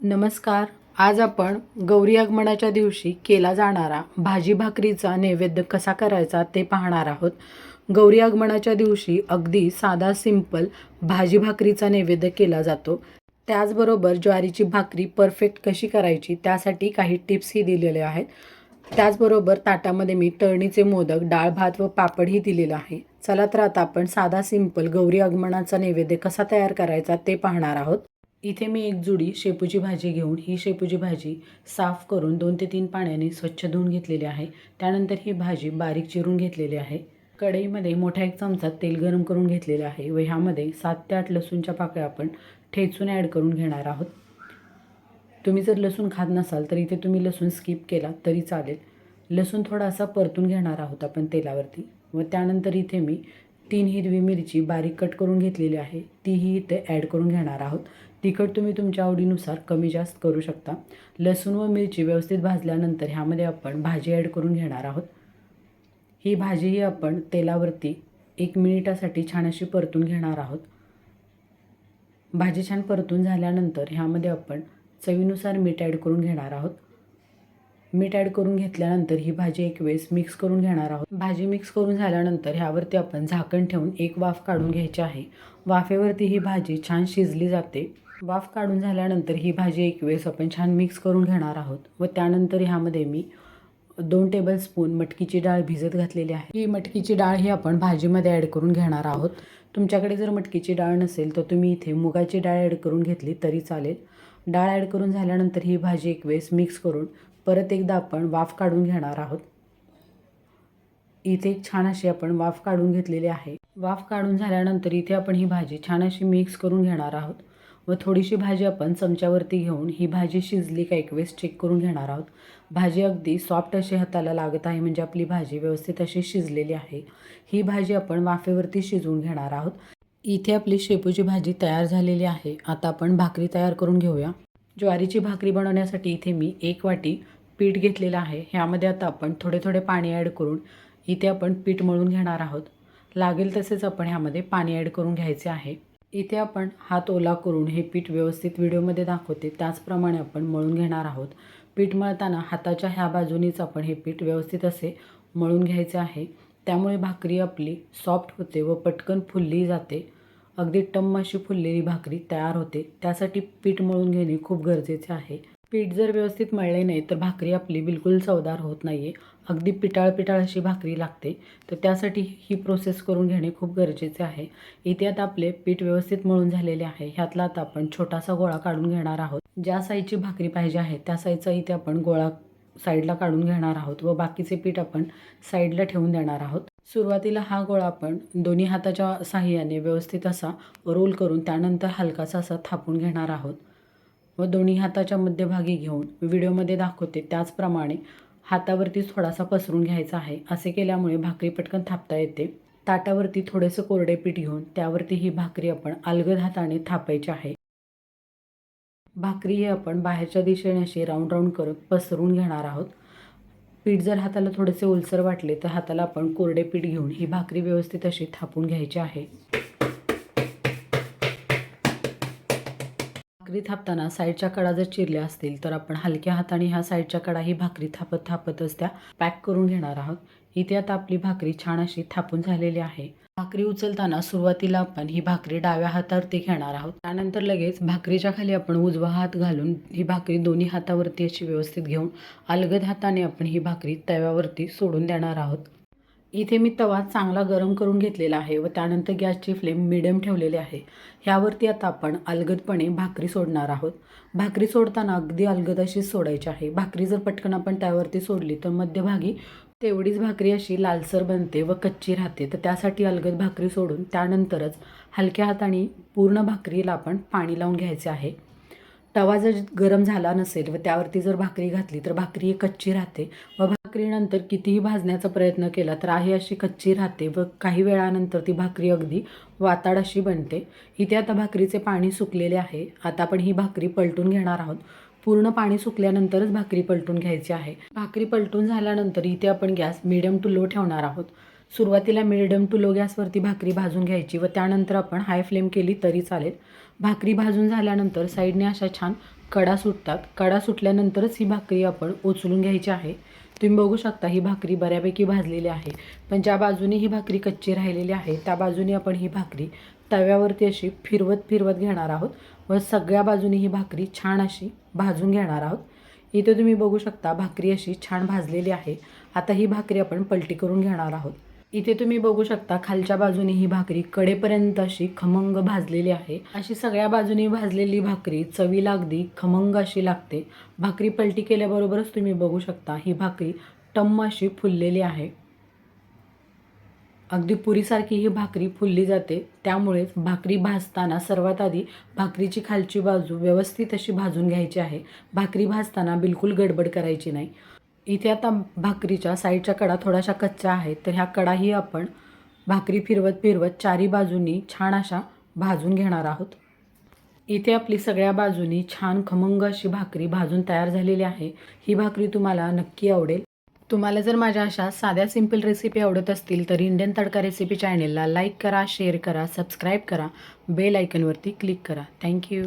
नमस्कार. आज आपण गौरी आगमनाच्या दिवशी केला जाणारा भाजी भाकरीचा नैवेद्य कसा करायचा ते पाहणार आहोत. गौरी आगमनाच्या दिवशी अगदी साधा सिंपल भाजी भाकरीचा नैवेद्य केला जातो. त्याचबरोबर ज्वारीची भाकरी परफेक्ट कशी करायची त्यासाठी काही टिप्सही दिलेल्या आहेत. त्याचबरोबर ताटामध्ये मी तळणीचे मोदक डाळ भात व पापडही दिलेलं आहे. चला तर आता आपण साधा सिंपल गौरी आगमनाचा नैवेद्य कसा तयार करायचा ते पाहणार आहोत. इथे मी एक जुडी शेपूची भाजी घेऊन ही शेपूची भाजी साफ करून दोन ते तीन पाण्याने स्वच्छ धुवून घेतलेली आहे. त्यानंतर ही भाजी बारीक चिरून घेतलेली आहे. कढईमध्ये मोठा एक चमचा तेल गरम करून घेतलेलं आहे व ह्यामध्ये सात ते आठ लसूणच्या पाकळ्या आपण ठेचून ॲड करून घेणार आहोत. तुम्ही जर लसूण खात नसाल तर इथे तुम्ही लसूण स्किप केला तरी चालेल. लसूण थोडासा परतून घेणार आहोत आपण तेलावरती व त्यानंतर इथे मी तीन हिरवी मिरची बारीक कट करून घेतलेली आहे. तीही इथे ॲड करून घेणार आहोत. तिखट तुम्ही तुमच्या आवडीनुसार कमी जास्त करू शकता. लसूण व मिरची व्यवस्थित भाजल्यानंतर ह्यामध्ये आपण भाजी ॲड करून घेणार आहोत. ही भाजीही आपण तेलावरती एक मिनिटासाठी छान अशी परतून घेणार आहोत. भाजी छान परतून झाल्यानंतर ह्यामध्ये आपण चवीनुसार मीठ ॲड करून घेणार आहोत. मीठ ॲड करून घेतल्यानंतर ही भाजी एक वेळेस मिक्स करून घेणार आहोत. भाजी मिक्स करून झाल्यानंतर ह्यावरती आपण झाकण ठेवून एक वाफ काढून घ्यायची आहे. वाफेवरती ही भाजी छान शिजली जाते. वाफ काढून झाल्यानंतर ही भाजी एक वेळेस आपण छान मिक्स करून घेणार आहोत. व त्यानंतर ह्यामध्ये मी दोन टेबलस्पून मटकीची डाळ भिजत घातलेली आहे. ही मटकीची डाळ ही आपण भाजीमध्ये ॲड करून घेणार आहोत. तुमच्याकडे जर मटकीची डाळ नसेल तर तुम्ही इथे मुगाची डाळ ॲड करून घेतली तरी चालेल. डाळ ॲड करून झाल्यानंतर ही भाजी एक वेळेस मिक्स करून परत एकदा आपण वाफ काढून घेणार आहोत. इथे छान अशी आपण वाफ काढून घेतलेली आहे. वाफ काढून झाल्यानंतर इथे आपण ही भाजी छान अशी मिक्स करून घेणार आहोत. व थोडीशी भाजी आपण चमच्यावरती घेऊन ही भाजी शिजली का एक वेळेस चेक करून घेणार आहोत. भाजी अगदी सॉफ्ट अशी हाताला लागत आहे म्हणजे आपली भाजी व्यवस्थित अशी शिजलेली आहे. ही भाजी आपण वाफेवरती शिजवून घेणार आहोत. इथे आपली शेपूची भाजी तयार झालेली आहे. आता आपण भाकरी तयार करून घेऊया. ज्वारीची भाकरी बनवण्यासाठी इथे मी एक वाटी पीठ घेतलेलं आहे. ह्यामध्ये आता आपण थोडे थोडे पाणी ॲड करून इथे आपण पीठ मळून घेणार आहोत. लागेल तसेच आपण ह्यामध्ये पाणी ॲड करून घ्यायचे आहे. इथे आपण हात ओला करून हे पीठ व्यवस्थित व्हिडिओमध्ये दाखवते. त्याचप्रमाणे आपण मळून घेणार आहोत. पीठ मळताना हाताच्या ह्या बाजूनीच आपण हे पीठ व्यवस्थित असे मळून घ्यायचे आहे. त्यामुळे भाकरी आपली सॉफ्ट होते व पटकन फुलली जाते. अगदी टम्म अशी फुललेली भाकरी तयार होते. त्यासाठी पीठ मळून घेणे खूप गरजेचे आहे. पीठ जर व्यवस्थित मळले नाही तर भाकरी आपली बिलकुल चवदार होत नाही आहे अगदी पिटाळ पिटाळ अशी भाकरी लागते. तर त्यासाठी ही प्रोसेस करून घेणे खूप गरजेचे आहे. इथे आता आपले पीठ व्यवस्थित मळून झालेले आहे. ह्यातला आता आपण छोटासा गोळा काढून घेणार आहोत. ज्या साईजची भाकरी पाहिजे आहे त्या साईजचा इथे आपण गोळा साईडला काढून घेणार आहोत व बाकीचे पीठ आपण साईडला ठेवून देणार आहोत. सुरुवातीला हा गोळा आपण दोन्ही हाताच्या साह्याने व्यवस्थित असा रोल करून त्यानंतर हलकासा असा थापून घेणार आहोत. व दोन्ही हाताच्या मध्यभागी घेऊन व्हिडिओमध्ये दाखवते त्याचप्रमाणे हातावरती थोडासा पसरून घ्यायचा आहे. असे केल्यामुळे भाकरी पटकन थापता येते. ताटावरती थोडेसे कोरडे पीठ घेऊन त्यावरती ही भाकरी आपण अलगद हाताने थापायची आहे. भाकरी ही आपण बाहेरच्या दिशेने अशी राऊंड राऊंड करत पसरून घेणार आहोत. पीठ जर हाताला थोडेसे ओलसर वाटले तर हाताला आपण कोरडे पीठ घेऊन ही भाकरी व्यवस्थित अशी थापून घ्यायची आहे. भाकरी थापताना साईडच्या कडा जर चिरल्या असतील तर आपण हलक्या हाताने ह्या साईडच्या कडा ही भाकरी थापत थापतच त्या पॅक करून घेणार आहोत. इथे आता आपली भाकरी छान अशी थापून झालेली आहे. भाकरी उचलताना सुरुवातीला आपण ही भाकरी डाव्या हातावरती घेणार आहोत. त्यानंतर लगेच भाकरीच्या खाली आपण उजवा हात घालून ही भाकरी दोन्ही हातावरती अशी व्यवस्थित घेऊन अलगद हाताने आपण ही भाकरी तव्यावरती सोडून देणार आहोत. इथे मी तवा चांगला गरम करून घेतलेला आहे व त्यानंतर गॅसची फ्लेम मिडियम ठेवलेली आहे. ह्यावरती आता आपण अलगदपणे भाकरी सोडणार आहोत. भाकरी सोडताना अगदी अलगद अशीच सोडायची आहे. भाकरी जर पटकन आपण त्यावरती सोडली तर मध्यभागी तेवढीच भाकरी अशी लालसर बनते व कच्ची राहते. तर त्यासाठी अलगद भाकरी सोडून त्यानंतरच हलक्या हाताने पूर्ण भाकरीला आपण पाणी लावून घ्यायचे आहे. तवा जर गरम झाला नसेल व त्यावरती जर भाकरी घातली तर भाकरी कच्ची राहते. व भाकरीनंतर कितीही भाजण्याचा प्रयत्न केला तर आहे अशी कच्ची राहते व काही वेळानंतर ती भाकरी अगदी वाताड अशी बनते. इथे आता भाकरीचे पाणी सुकलेले आहे. आता आपण ही भाकरी पलटून घेणार आहोत. पूर्ण पाणी सुकल्यानंतरच भाकरी पलटून घ्यायची आहे. भाकरी पलटून झाल्यानंतर इथे आपण गॅस मिडियम टू लो ठेवणार आहोत. सुरुवातीला मिडियम टू लो गॅसवरती भाकरी भाजून घ्यायची व त्यानंतर आपण हाय फ्लेम केली तरी चालेल. भाकरी भाजून झाल्यानंतर साईडने अशा छान कडा सुटतात. कडा सुटल्यानंतरच ही भाकरी आपण उचलून घ्यायची आहे. तुम्ही बघू शकता ही भाकरी बऱ्यापैकी भाजलेली आहे. पण ज्या बाजूने ही भाकरी कच्ची राहिलेली आहे त्या बाजूने आपण ही भाकरी तव्यावरती अशी फिरवत फिरवत घेणार आहोत व सगळ्या बाजूने ही भाकरी छान अशी भाजून घेणार आहोत. इथे तुम्ही बघू शकता भाकरी अशी छान भाजलेली आहे. आता ही भाकरी आपण पलटी करून घेणार आहोत. इथे तुम्ही बघू शकता खालच्या बाजूने ही भाकरी कडेपर्यंत अशी खमंग भाजलेली आहे. अशी सगळ्या बाजूनी भाजलेली भाकरी चवीला अगदी खमंग अशी लागते. भाकरी पलटी केल्याबरोबरच तुम्ही बघू शकता ही भाकरी टम्म अशी फुललेली आहे. अगदी पुरीसारखी ही भाकरी फुलली जाते. त्यामुळेच भाकरी भाजताना सर्वात आधी भाकरीची खालची बाजू व्यवस्थित अशी भाजून घ्यायची आहे. भाकरी भाजताना बिलकुल गडबड करायची नाही. इथे आता भाकरीच्या साईडच्या कडा थोड्याशा कच्च्या आहेत तर ह्या कडाही आपण भाकरी फिरवत फिरवत चारी बाजूनी छान अशा भाजून घेणार आहोत. इथे आपली सगळ्या बाजूनी छान खमंग अशी भाकरी भाजून तयार झालेली आहे. ही भाकरी तुम्हाला नक्की आवडेल. तुम्हाला जर माझ्या अशा साध्या सिंपल रेसिपी आवडत असतील तर इंडियन तडका रेसिपी चॅनेलला लाईक करा शेअर करा सबस्क्राईब करा बेल आयकनवरती क्लिक करा. Thank you